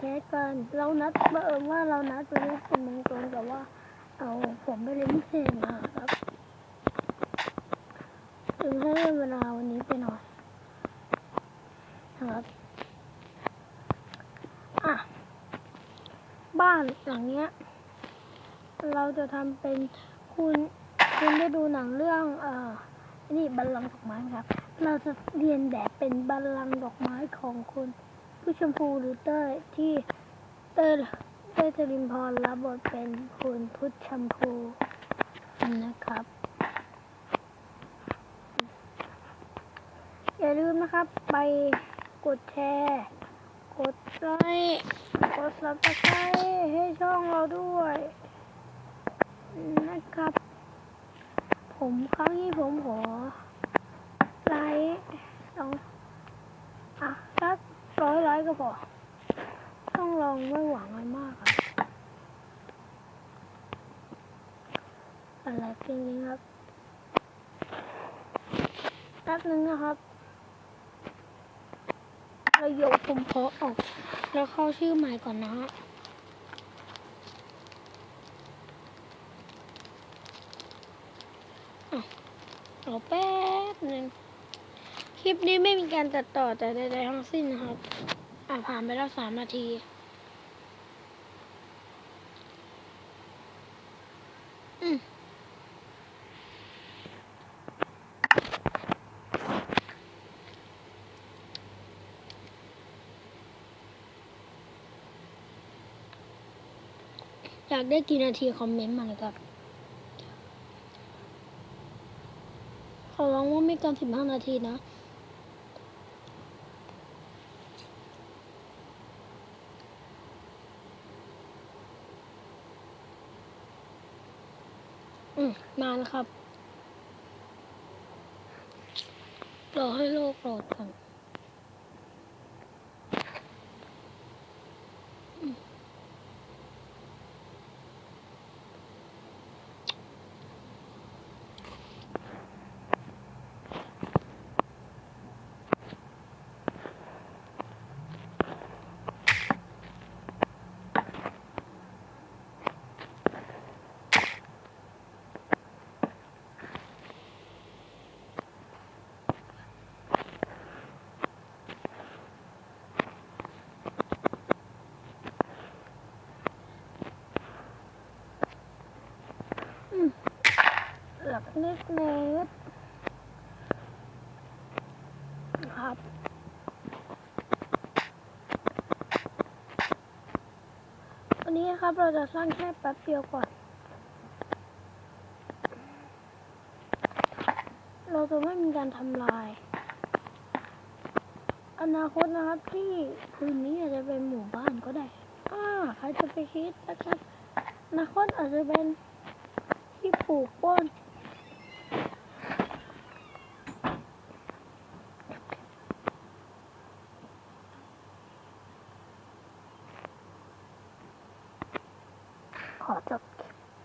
แคสกันเรานัดบังเอิญว่าเรานัดไปเล่นเป็นมงคลแต่ว่า เอาผมไปเล่นพิเศษมาครับจึงให้เวลาวันนี้ไปหน่อยนะครับอะบ้านหลังเนี้ย เราจะทำเป็นคุณคุณได้ดูหนังเรื่องเอ่อนี่บัลลังก์ดอกไม้ครับ เราจะเรียนแบบเป็นบัลลังก์ดอกไม้ของคุณ ผู้ชมพูหรือเต้ยที่เต้ยเต้ยจรินพรรับบทเป็นคุณพุทธชมพูนะครับ อย่าลืมนะครับไปกดแชร์ กดไลค์กดซับสไครต์ให้ช่องเราด้วย นะครับ ผมครั้งนี้ผมขอไลค์สอง ร้อยไลค์ก็พอต้องลองไม่หวังอะไรมากครับอะไรจริงๆครับแป๊บนึงนะครับเราโยกผมขอออก แล้วเข้าชื่อใหม่ก่อนนะฮะรอแป๊บนึง คลิปนี้ไม่มีการตัดต่อแต่ใดๆทั้งสิ้นนะครับ อ่าผ่านไปแล้วสามนาที อืมอยากได้กี่นาทีคอมเมนต์มาเลยครับ ขอร้องว่าไม่เกินสิบห้านาทีนะ อืมนานครับ รอให้โลกโกรธก่อน หลักนิดเมตรครับ วันนี้ครับเราจะสร้างแค่แป๊บเดียวก่อน เราจะไม่มีการทำลาย อนาคตนะครับที่คืนนี้อาจจะเป็นหมู่บ้านก็ได้อ่าใครจะไปคิดนะครับอนาคตอาจจะเป็นที่ปลูกต้น ขอจบ